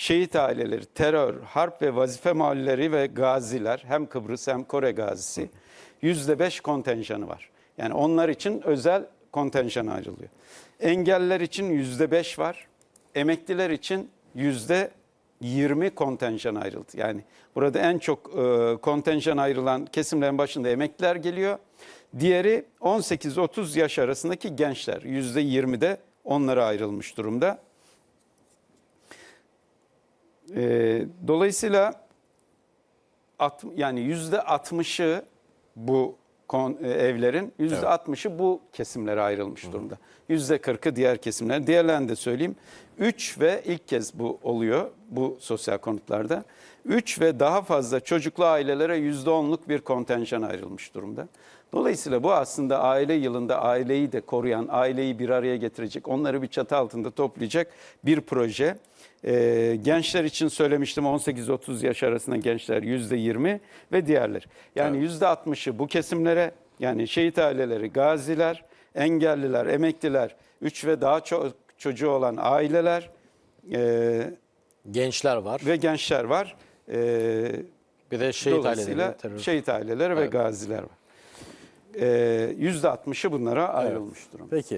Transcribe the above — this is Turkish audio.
şehit aileleri, terör, harp ve vazife mahalleleri ve gaziler hem Kıbrıs hem Kore gazisi yüzde beş kontenjanı var. Yani onlar için özel kontenjan ayrılıyor. Engelliler için yüzde beş var. Emekliler için yüzde 20 kontenjan ayrıldı. Yani burada en çok e, kontenjan ayrılan kesimlerin başında emekliler geliyor. Diğeri 18-30 yaş arasındaki gençler. Yüzde 20'de onlara ayrılmış durumda. E, dolayısıyla at, yani yüzde 60'ı bu kon, e, evlerin yüzde 60'ı bu kesimlere ayrılmış durumda. Yüzde 40'ı diğer kesimler. Diğerlerini de söyleyeyim. 3 ve ilk kez bu oluyor bu sosyal konutlarda. 3 ve daha fazla çocuklu ailelere yüzde 10'luk bir kontenjan ayrılmış durumda. Dolayısıyla bu aslında aile yılında aileyi de koruyan, aileyi bir araya getirecek, onları bir çatı altında toplayacak bir proje. Ee, gençler için söylemiştim 18-30 yaş arasında gençler yüzde 20 ve diğerleri. Yani yüzde 60'ı bu kesimlere yani şehit aileleri, gaziler, engelliler, emekliler, 3 ve daha çok çocuğu olan aileler e, Gençler var. ve gençler var. E, bir de şehit aileleri. terör- şehit aileleri ve gaziler var. E, Yüzde 60'ı bunlara ayrılmış durumda. Peki.